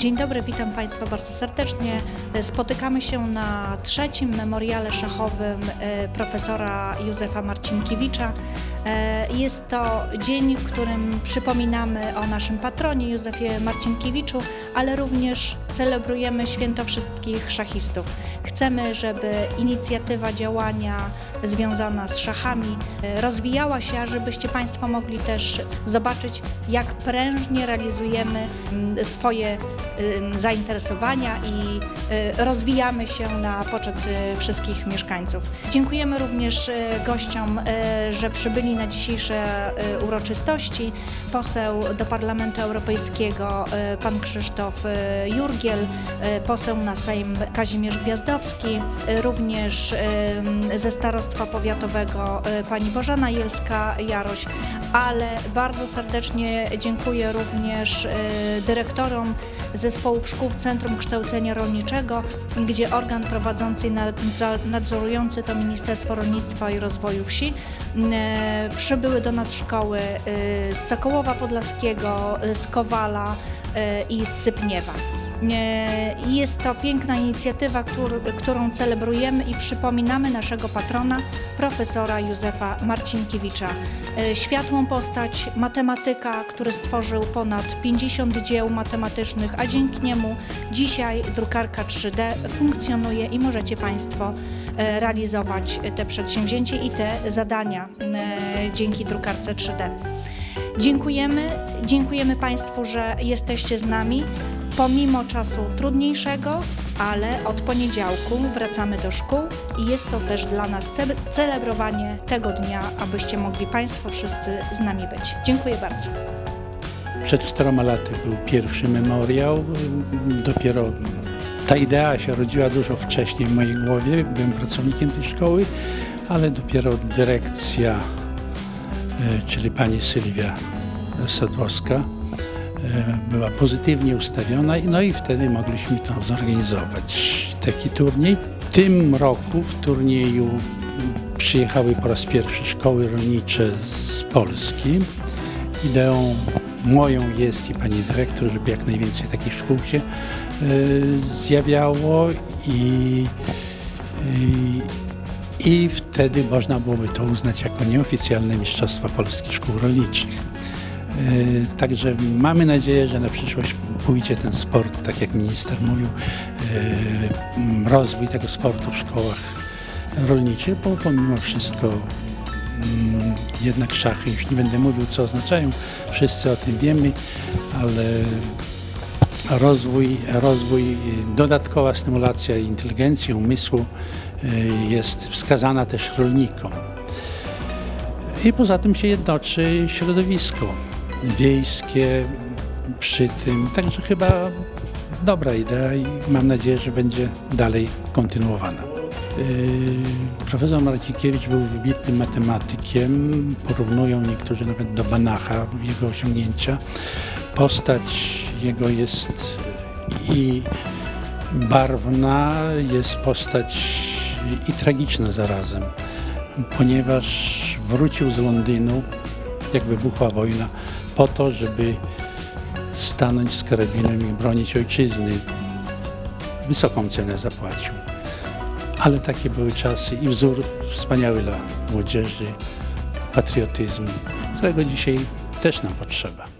Dzień dobry, witam Państwa bardzo serdecznie. Spotykamy się na trzecim memoriale szachowym e, profesora Józefa Marcinkiewicza. E, Jest to dzień, w którym przypominamy o naszym patronie Józefie Marcinkiewiczu, ale również celebrujemy święto wszystkich szachistów. Chcemy, żeby inicjatywa działania związana z szachami e, rozwijała się, żebyście Państwo mogli też zobaczyć, jak prężnie realizujemy mm, swoje ym, zainteresowania i y, rozwijamy się na poczet wszystkich mieszkańców. Dziękujemy również gościom, że przybyli na dzisiejsze uroczystości. Poseł do Parlamentu Europejskiego pan Krzysztof Jurgiel, poseł na Sejm Kazimierz Gwiazdowski, również ze Starostwa Powiatowego y, pani Bożena Jelska-Jaroś, ale bardzo serdecznie dziękuję również y, dyrektorom zespołów szkół w Centrum Kształcenia Rolniczego, gdzie organ prowadzący i nadzorujący to Ministerstwo Rolnictwa i Rozwoju Wsi. E, Przybyły do nas szkoły z Sokołowa Podlaskiego, z Kowala i z Sypniewa. I Jest to piękna inicjatywa, któr- którą celebrujemy i przypominamy naszego patrona, profesora Józefa Marcinkiewicza. E, Światłą postać, matematyka, który stworzył ponad 50 dzieł matematycznych, a dzięki niemu dzisiaj drukarka 3D funkcjonuje i możecie Państwo e, realizować te przedsięwzięcie i te zadania e, dzięki drukarce 3D. Dziękujemy, dziękujemy Państwu, że jesteście z nami. Pomimo czasu trudniejszego, ale od poniedziałku wracamy do szkół i jest to też dla nas ce- celebrowanie tego dnia, abyście mogli Państwo wszyscy z nami być. Dziękuję bardzo. Przed czteroma laty był pierwszy memoriał. Dopiero ta idea się rodziła dużo wcześniej w mojej głowie. Byłem pracownikiem tej szkoły, ale dopiero dyrekcja, e, czyli pani Sylwia Sadłowska, była pozytywnie ustawiona, no i wtedy mogliśmy to zorganizować, taki turniej. W tym roku w turnieju przyjechały po raz pierwszy szkoły rolnicze z Polski. Ideą moją jest i pani dyrektor, żeby jak najwięcej takich szkół się e, zjawiało i, i, i wtedy można byłoby to uznać jako nieoficjalne Mistrzostwa Polskich Szkół Rolniczych. E, Także mamy nadzieję, że na przyszłość pójdzie ten sport, tak jak minister mówił, e, rozwój tego sportu w szkołach rolniczych, bo pomimo wszystko mm, jednak szachy, już nie będę mówił co oznaczają, wszyscy o tym wiemy, ale rozwój, rozwój, dodatkowa stymulacja inteligencji, umysłu y, jest wskazana też rolnikom. I poza tym się jednoczy środowisko wiejskie przy tym, także chyba dobra idea i mam nadzieję, że będzie dalej kontynuowana. Yy, Profesor Marcinkiewicz był wybitnym matematykiem. Porównują niektórzy nawet do Banacha jego osiągnięcia. Postać jego jest i barwna, jest postać i tragiczna zarazem, ponieważ wrócił z Londynu, jak wybuchła wojna, po to, żeby stanąć z karabinem i bronić ojczyzny. Wysoką cenę zapłacił ale takie były czasy i wzór wspaniały dla młodzieży, patriotyzmu, którego dzisiaj też nam potrzeba.